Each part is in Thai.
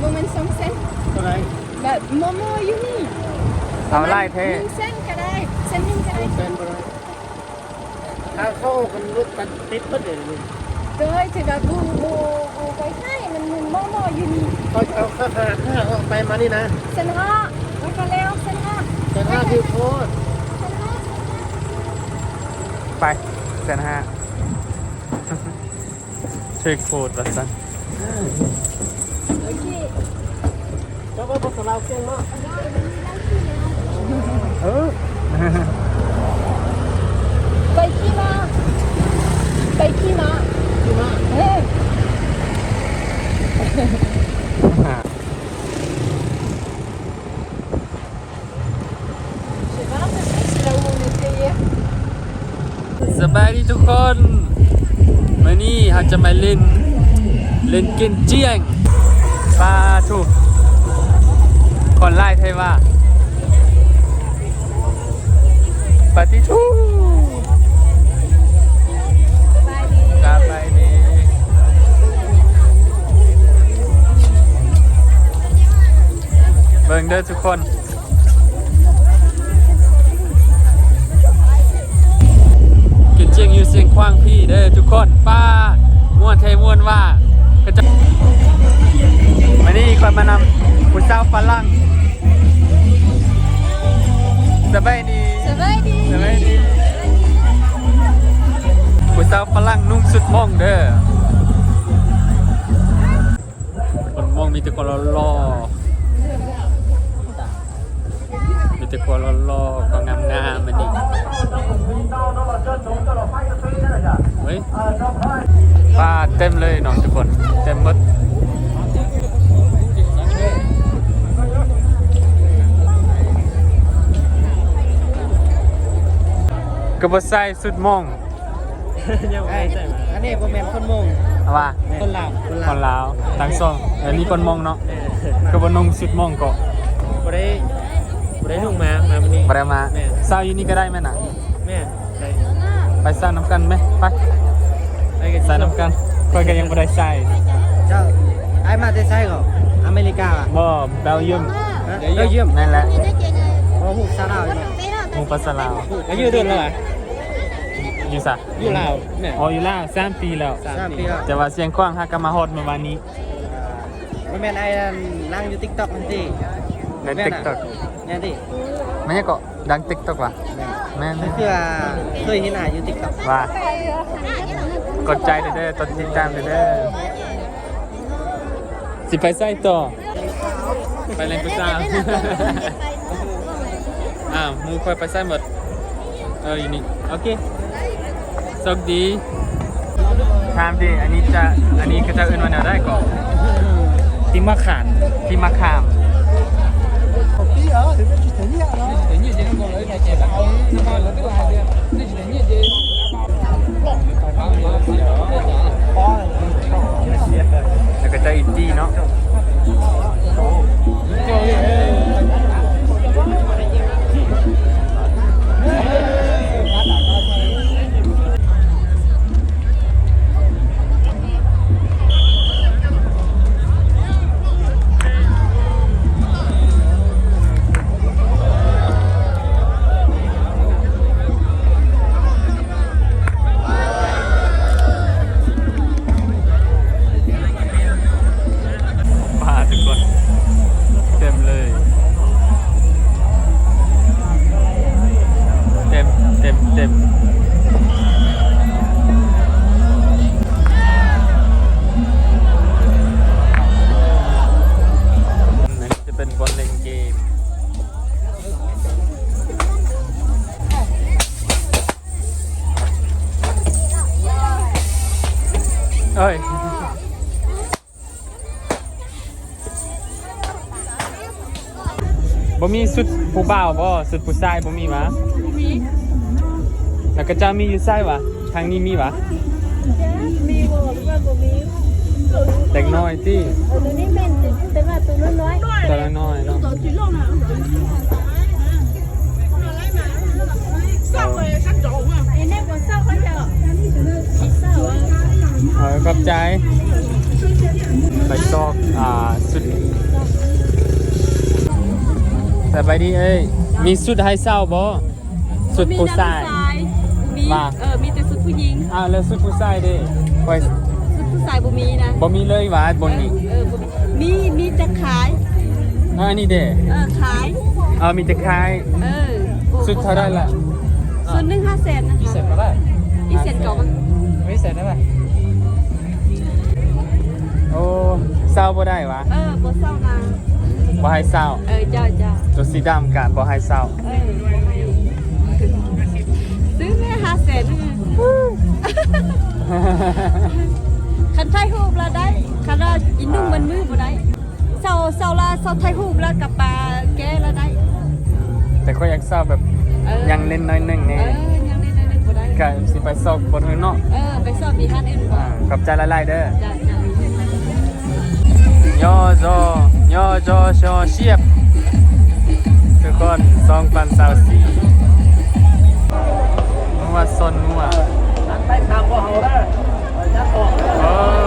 บ่แมันสองเส้นเท่าไหร่แบบโมโมอยู่นี่เอาไล่เท่หนึ่งเส้นก็ได้เส้นหนึงก็ได้เป็นบ่ได้ถ้าเข้ากันรถกันติดเบิดเลยนี่โดยที่แบบบูบูบูไปให้มันมันโมโมอยู่นี่เขาเอาค่าค่าค่าเอาไปมานี่นะเส้นห้าแล้วก็แล้วเส้นห้าแต่ถ้าคือโคตรเส้นห้าไปแสนห้าเช็คโคตรละสันโอเค เจ้ว่าภาษาลาเก่งมากเออไปขี่ม้าไปขี่ม้าที่มาเฮ้ยสบายดีทุกคนวันนี้เราจะมาเล่น เล่นเกมเจียงปลาถูก คนไล่ไทยว่าปาติทูกลับไปดีเบิ่งเด้อทุกคนกินเจียงอยู่เสียงควางพี่เด้อทุกคนป้าม่วนเทม่วนว่าก็จะวันนี้คนมานำผู้สาวฝรั่ง สบายดี Ça va, Eddie สบายดีผู้สาวฝรั่งนุ่งสุดม่องเด้อคนม่องมีแต่คนรอๆมีแต่คนรอๆก็งามๆมันนี่เฮ้ยปลาเต็มเลยน้องทุกคน เต็มหมด กระบะไซสุดมองไอ้อันนี้บ่แม่นคนมงเอาว่าคนลาวคนลาวทั้งสองอันนี้คนมองเนาะกระบะนงสุดมองก็บ่ได้บ่ได้นุ่งมามาวันนี้บ่ได้มาแม่เศร้าอยู่นี่ก็ได้ไหมน่ะแม่ได้ไปสร้างน้ำกันไหมไปไปกันสร้างน้ำกันคอยกันยังบ่ได้ใส่เจ้าไอ้มาแต่ไสก็อเมริกาอะบ่เบลเยียมเดี๋ยวเยี่ยมนั่นแหละบ่ฮู้ซาลาวอยู่ หมูปลาสลาวอายุเท่าไหร่อยู่ซะอยู่ลาวแม่อ๋ออยู่ลาวสามปีแล้วสามปีแล้วแต่ว่าเสียงกว้างฮักก็มาฮอดเมื่อวานนี้บ่แม่นไอ้นั่งอยู่ TikTok นั่นติใน TikTok แม่นติไม่ใช่ก็ดัง TikTok ว่ะแม่นนั่นคือเคยเห็นหน้าอยู่ TikTok ว่ากดใจเด้อเด้อกดติดตามเด้อเด้อสิไปใส่ต่อไปเล่นกุซ่า อ้าวหมูคอยไปใส่หมดเอออยู่นี่โอเคโชคดีถามดิอันนี้จะอันนี้ก็จะเอิ้นว่าแนวได้ก่อนที่มาขานที่มะขามแล้ว มีสุดผู้บ่าวบ่สุดผู้ชายบ่มีวะแล้วก็จะมีอยู่ไส้วะทางนี้มีวะมีบ่หรือว่าบ่มีเด็กน้อยที่เออตัวนี้แม่นแต่แต่ว่าตัวน้อยตัวละน้อยเนาะๆไอ้นี่บ่เศร้าก็จะเศร้าอะเออขอบใจไปซอกอ่าสุด แต่ไปดีเอ้ยมีสุดให้เศร้าบ่สุดผู้ชาย มีว่า เออ มีแต่สุดผู้หญิง อ้าวแล้วสุดผู้ชายเด้คอยสุดผู้ชายบ่มีนะบ่มีเลยหว่าบนนี้เออบ่มี มีมีแต่ขาย อ่านี่เด้เออ ขาย เอามีแต่คายเออบ่สุดเท่าได้ละสุดหนึ่งห้าแสนนะคะเสร็จแล้วป่ะอีเสร็จก่อนมั้งไม่เสร็จแล้วป่ะโอ้เศร้าบ่ได้หวะเออบ่เศร้านะ บ่ให้เศร้า เออจ้าจ้าตัวสีดำกับบ่ให้เศร้า เออบ่ให้ซื้อแม่ห้าแสนคันไทยฮูบละได้คันว่าอินนุ่งมันมือบ่ได้เศร้าเศร้าละเศร้าไทยฮูบละกับปลาแก้ละได้ แต่ก็อยากเศร้าแบบเออ ยังเล่นน้อยหนึ่งเอนี่อยังได้ได้ได้บ่ได้ก็สิไปซอกบนเฮือนเนาะเออ ไปสอบมีฮันอื่นบ่อ่าขอบใจหลายๆเด้อ จ้าจ้าย่อจอ ย่อจอชอเชียบ ทุกคนสองปันสาวสีนัวซนนัวอันไปทางบ่เฮาเด้ยัดออก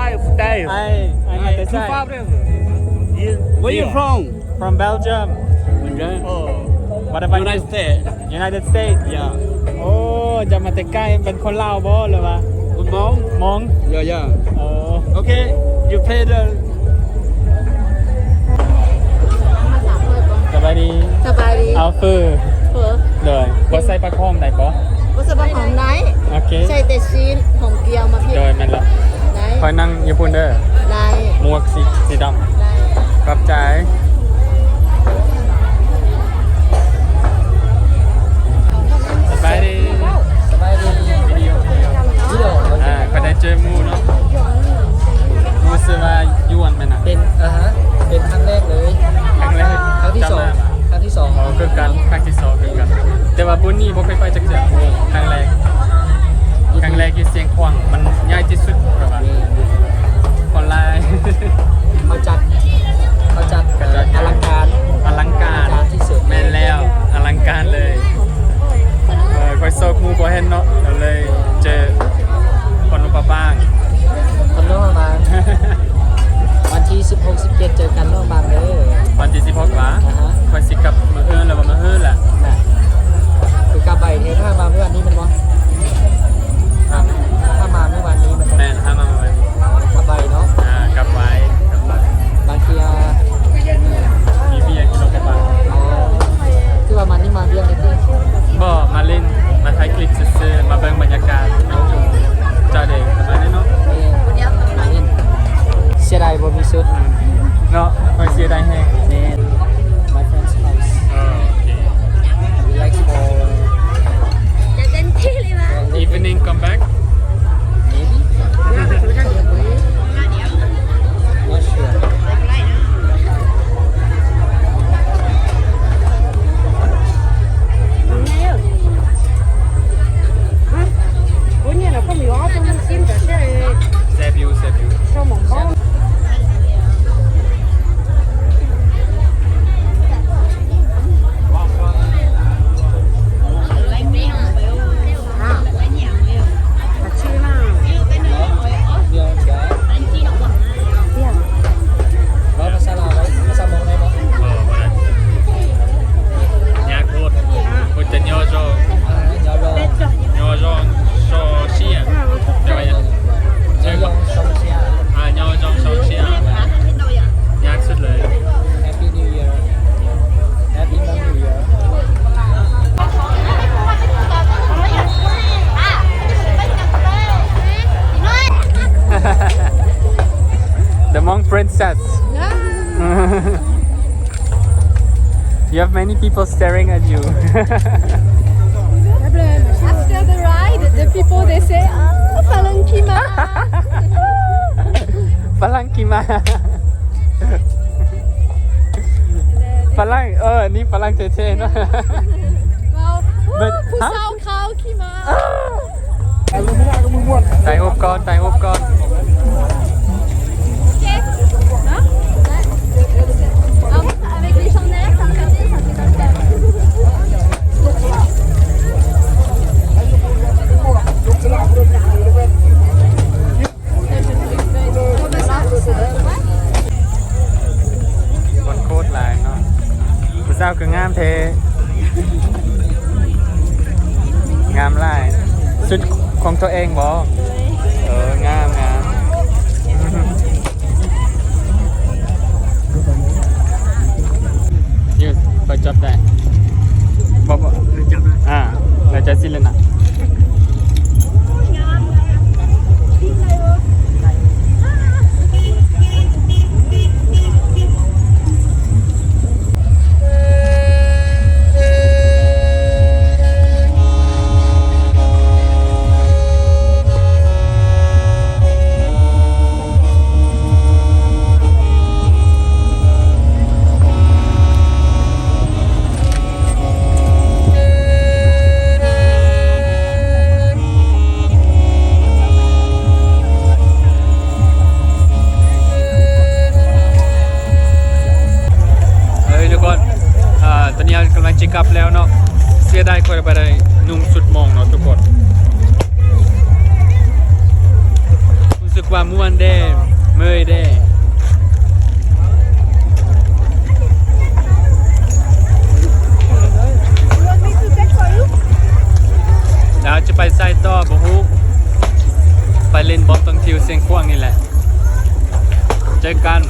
five days. I I Yeah, two understand. five days. Yeah. Where you Yeah. from? from Belgium Oh, what about United you States. United States Yeah. โอ้จะมาแต่ใกล้เป็นคนลาวบ่หรือวะ Good morning. มอง Yeah, yeah. เออ Okay. You play the. สบายดี สบายดีเอาฟือเออเลยบ่ใส่ปลาคอมได้บ่บ่สบายหอมไหนโอเคใส่แต่ชีส ญี่ปุ่นเด้อไหนหมวกสีสีดไหนำขอบใจสบายดีสบายดีวิดีโอวิดีโอวิดีโออ่าก็ได้เจอหมูเนาะหมูซื้อมายวนไปนะเป็นอ่าฮะเป็นครั้งแรกเลยครั้งแรกครั้งที่สองจำได้ปะครั้งที่สองอ๋อคือกันครั้งที่สองคือกันแต่ว่าบุญนี่บ่เคยไปจักเทื่อครั้งแรกครั้งแรกที่เสียงขวางมันใหญ่ที่สุดแบบว่านี่คนลาย เขาจัดเขาจัดเขาจัดอลังการอลังการอลังการที่สุดแม่นแล้วอลังการเลยเออคอยโซกหมูบ่เห็นเนาะก็เลยเจอคนอุปบ้าง คนโน้นประมาณวันที่ 16 17 เจอกันเนาะซื้อ สียดายบ่มีชุด เนาะคอยเสียดายแฮง แม่น my friend's house เออโอเค we like for evening come back maybe not sure Ủa như là có You have many people staring at you After the ride, the people they say, "Ah, Falankima." ฝรั่งกี่มา ฝรั่งเออ นี่ฝรั่งเท่ๆเนอะ Wow, But- "Ah,ผู้ huh? สาวขาวขี่ม้า ไต่อบก่อนไต่อบก่อน านกำลังจะกลับแล้วเนาะเสียดายคนไปได้นุ่งสุดมองเนาะทุกคนรู้สึกว่าม่วนเด้เมื่อยเด้แล้วจะไปไซต่อบ่ฮู้ไปเล่นบอลตรงทิวเสียงกว้างนี่แหละเจอกัน